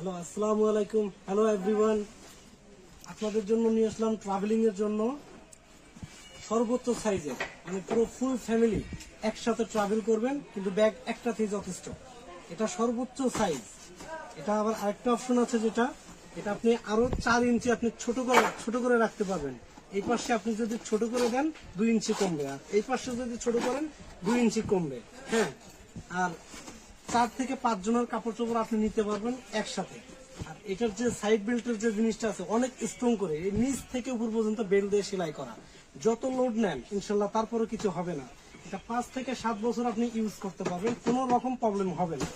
Hello, আসসালামু আলাইকুম। Hello everyone আপনাদের জন্য নিয়ে আসলাম ট্রাভেলিং এর জন্য সর্বোচ্চ সাইজের মানে পুরো ফুল ফ্যামিলি একসাথে ট্রাভেল করবেন, কিন্তু ব্যাগ একটাতেই যথেষ্ট। এটা সর্বোচ্চ সাইজ এটা আবার আরেকটা অপশন আছে যেটা, এটা আপনি আরও চার ইঞ্চি আপনি ছোট করে ছোট করে রাখতে পারবেন। এই পাশে আপনি যদি ছোট করে দেন, দুই ইঞ্চি কমবে। আর এই পাশে যদি ছোট করেন, দুই ইঞ্চি কমবে। হ্যাঁ? আর চার থেকে পাঁচ জনের কাপড় চোপড় আপনি নিতে পারবেন একসাথে। আর এটার যে সাইড বেল্টের যে জিনিসটা আছে, অনেক স্ট্রং করে। নিচ থেকে উপর পর্যন্ত বেল্ট দিয়ে সেলাই করা। যত লোড নেন, ইনশাল্লাহ তারপরে কিছু হবে না। এটা পাঁচ থেকে সাত বছর আপনি ইউজ করতে পারবেন, কোনো রকম প্রবলেম হবে না।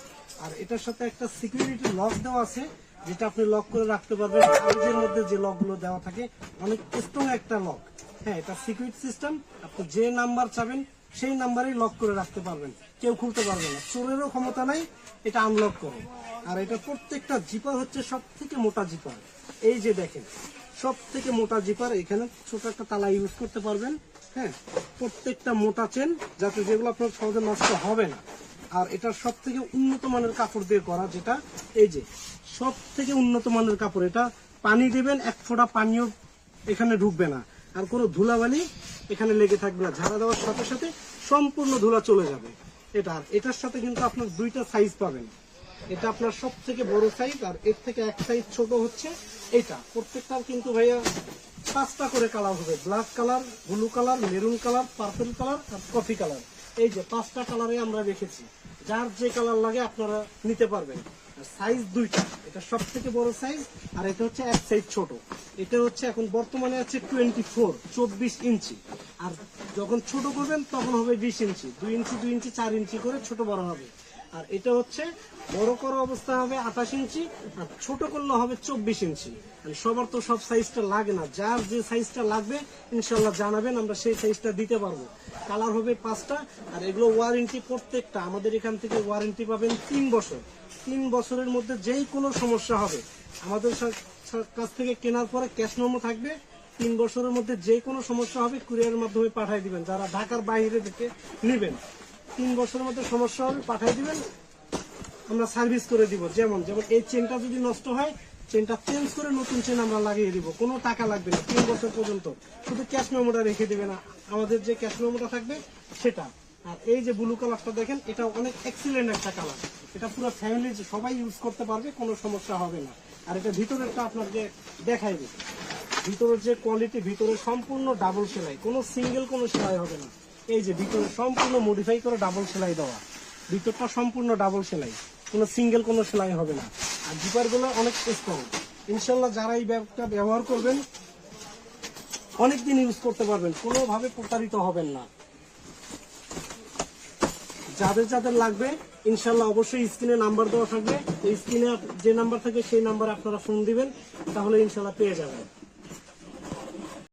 আর এটার সাথে একটা সিকিউরিটি লক দেওয়া আছে, যেটা আপনি লক করে রাখতে পারবেন। কাগজের মধ্যে যে লকগুলো দেওয়া থাকে, অনেক স্ট্রং একটা লক হ্যাঁ এটা সিকিউরিটি সিস্টেম আপনি যে নাম্বার চাবেন সেই নাম্বারেই লক করে রাখতে পারবেন। কেউ খুলতে পারবে না। চোরেরও ক্ষমতা নাই, এটা আনলক করে। আর এটা প্রত্যেকটা জিপার হচ্ছে সব থেকে মোটা জিপার এই যে দেখেন সব থেকে মোটা জিপার এখানে ছোট একটা তালা ইউজ করতে পারবেন। হ্যাঁ প্রত্যেকটা মোটা চেন যাতে যেগুলো আপনার সহজে নষ্ট হবে না। আর এটা সব থেকে উন্নত মানের কাপড় দিয়ে করা, যেটা এই যে সব থেকে উন্নত মানের কাপড়। এটা পানি দেবেন, এক ফোঁটা পানিও এখানে ঢুকবে না। আর কোনো ধুলাবালি এখানে লেগে থাকবে না। ঝাড়া দেওয়ার সাথে সাথে সম্পূর্ণ ধুলা চলে যাবে। এটা আর এটার সাথে কিন্তু আপনার দুইটা সাইজ পাবেন। এটা আপনার সব থেকে বড় সাইজ আর এর থেকে এক সাইজ ছোট হচ্ছে এটা। প্রত্যেকটার কিন্তু ভাইয়া পাঁচটা করে কালার হবে। Black colour blue colour maroon colour purple colour আর কফি কালার এই যে পাঁচটা কালারে আমরা রেখেছি। যার যে কালার লাগে আপনারা নিতে পারবেন। সাইজ দুইটা। এটা সব থেকে বড় সাইজ আর এটা হচ্ছে এক সাইজ ছোট। এটা হচ্ছে এখন বর্তমানে আছে টোয়েন্টি ফোর চব্বিশ ইঞ্চি। আর যখন ছোট করবেন তখন হবে বিশ ইঞ্চি। দুই ইঞ্চি দুই ইঞ্চি, চার ইঞ্চি করে ছোট বড় হবে। আর এটা হচ্ছে বড় করা অবস্থা হবে আঠাশ ইঞ্চি, আর ছোট করলে হবে চব্বিশ ইঞ্চি। মানে সবার তো সব সাইজটা লাগে না। যার যে সাইজটা লাগবে ইনশাল্লাহ জানাবেন, আমরা সেই সাইজটা দিতে পারব। কালার হবে পাঁচটা, আর এগুলো ওয়ারেন্টি প্রত্যেকটা। আমাদের এখান থেকে ওয়ারেন্টি পাবেন তিন বছর। তিন বছরের মধ্যে যেই কোনো সমস্যা হবে, আমাদের কাছ থেকে কেনার পরে ক্যাশ মেমো থাকবে। তিন বছরের মধ্যে যে কোনো সমস্যা হবে কুরিয়ারের মাধ্যমে পাঠিয়ে দিবেন। যারা ঢাকার বাইরে থেকে নেবেন। তিন বছরের মধ্যে সমস্যা হবে, পাঠিয়ে দিবেন। আমরা সার্ভিস করে দিব, যেমন যেমন এই চেনটা যদি নষ্ট হয় চেনটা চেঞ্জ করে নতুন চেন আমরা লাগিয়ে দিব। কোনো টাকা লাগবে না, তিন বছর পর্যন্ত। শুধু ক্যাশ মেমোটা রেখে দিবে না, আমাদের যে ক্যাশ মেমোটা থাকবে, সেটা। আর এই যে ব্লু কালারটা দেখেন এটা অনেক এক্সিলেন্ট একটা কালার এটা পুরো ফ্যামিলি সবাই ইউজ করতে পারবে, কোনো সমস্যা হবে না। আর এটা ভিতরেরটা আপনাকে দেখাই ভিতরের যে কোয়ালিটি ভিতরে সম্পূর্ণ ডাবল সেলাই, কোনো সিঙ্গেল কোনো সেলাই হবে না। এই যে ভিতরে সম্পূর্ণ মডিফাই করে ডাবল সেলাই দেওয়া। ভিতরটা সম্পূর্ণ ডাবল সেলাই। কোনো সিঙ্গেল কোনো সেলাই হবে না। আর জিপারগুলো অনেক স্ট্রং ইনশাল্লাহ যারা এই ব্যাগটা ব্যবহার করবেন, অনেকদিন ইউজ করতে পারবেন। কোনোভাবে প্রতারিত হবেন না। যাদের যাদের লাগবে ইনশাল্লাহ অবশ্যই স্ক্রিনে নাম্বার দেওয়া থাকবে। স্ক্রিনে যে নাম্বার থাকে, সেই নাম্বারে আপনারা ফোন দিবেন, তাহলে ইনশাল্লাহ পেয়ে যাবেন।